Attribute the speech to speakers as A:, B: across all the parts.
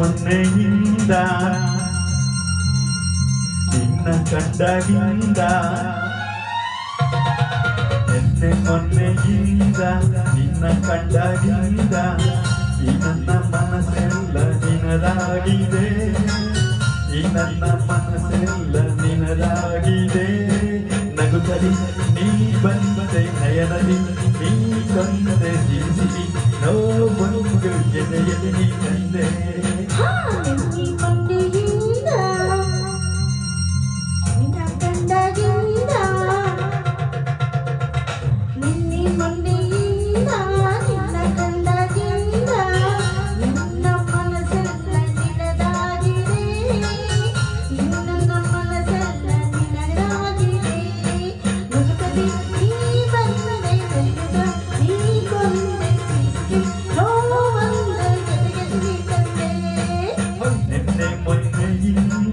A: ಮೊನ್ನೆಯಿಂದ ನಿನ್ನ ಕಂಡಗಿಂದ. ನಿನ್ನೆ ಮೊನ್ನೆಯಿಂದ, ನಿನ್ನ ಕಂಡಗಿಂದ, ಈ ನನ್ನ ಮನಸ್ಸೆಲ್ಲ ನಿನದಾಗಿದೆ. ಈ ನನ್ನ ಮನಸ್ಸೆಲ್ಲ ನಿನದಾಗಿದೆ. ನಗುತ್ತಲಿ ನೀ ಬಂದೆ ನಯನದಿ ನೀ ಬಂದೆ ಸಿರಿಸಿರಿ ನೋವೊಂದು ಎದೆಯಲ್ಲಿ ನೀ ತಂದೆ
B: ನಿನ್ನೆ ಮೊನ್ನೆಯಿಂದ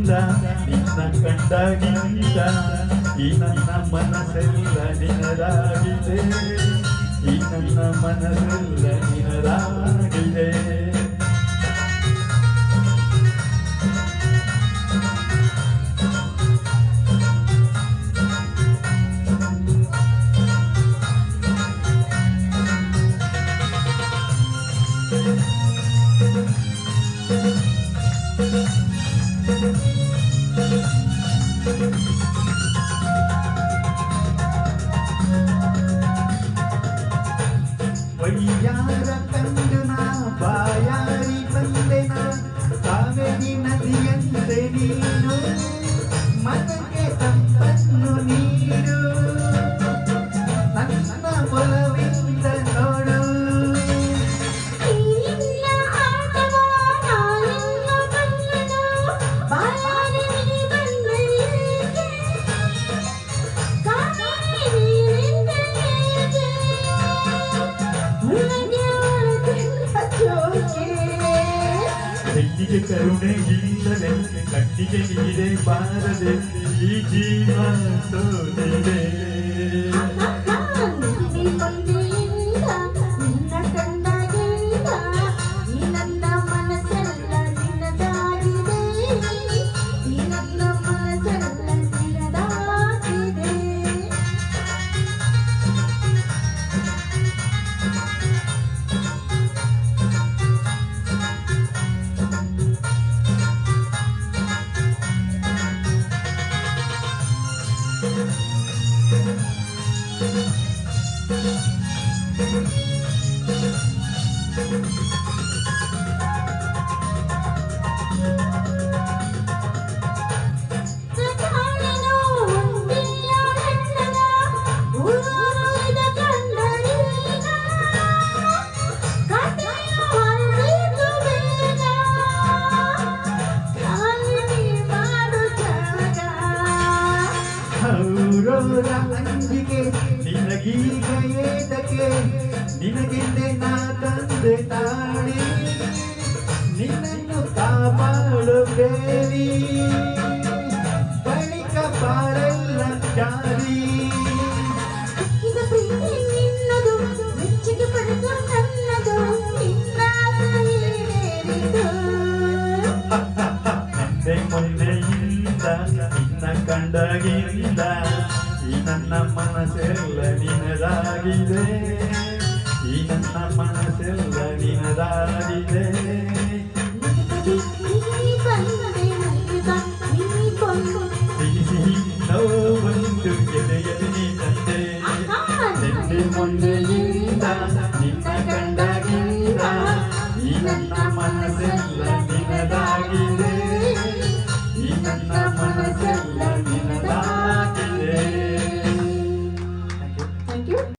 B: ಮೊನ್ನೆಯಿಂದ ನಿನ್ನ ಕಂಡಾಗಿಂದ ಈ ನನ್ನ ಮನಸ್ಸೆಲ್ಲ ನಿನದಾಗಿದೆ.
A: ಈ ನನ್ನ ಮನಸ್ಸೆಲ್ಲ ನಿನದಾಗಿದೆ. ವೈಯಾರ
B: baby, I know.
A: ಹೆಣ್ಣಿಗೆ ಕರುಣೆ ಇಲ್ಲದೆ ಕಣ್ಣಿಗೆ ನೀರೇ ಬಾರದೆ ಈ ಜೀವ ಸೋತಿದೆ ಅವರೋರ ಅಂಜಿಕೆ ನಿನಗೀಗ ಏತಕ್ಕೆ ನಿನಗಿಂದೆ ನಾ ತಂದೆ ತಾಳಿ ನಿನ್ನನ್ನು ಕಾಪಾಡು ದೇವಿ ಬಳಿಕ ಜಾರಿ.
B: ನಿನ್ನ ಈಡೇರಿತು
A: ನಿನ್ನೆ ಮೊನ್ನೆಯಿಂದ ನಿನ್ನ ಕಂಡಾಗಿಂದ ಈ ನನ್ನ ಮನಸ್ಸೆಲ್ಲ ನಿನದಾಗಿದೆ ಈ ನನ್ನ ಮನಸ್ಸೆಲ್ಲ ನಿನದಾಗಿದೆ
B: ಬಂದೆ
A: ಸಿಹಿ ಸಿಹಿ ನೋವೊಂದು ಎದೆಯಲ್ಲಿ ನೀ ತಂದೆ ನಿನ್ನೆ ಮೊನ್ನೆಯಿಂದ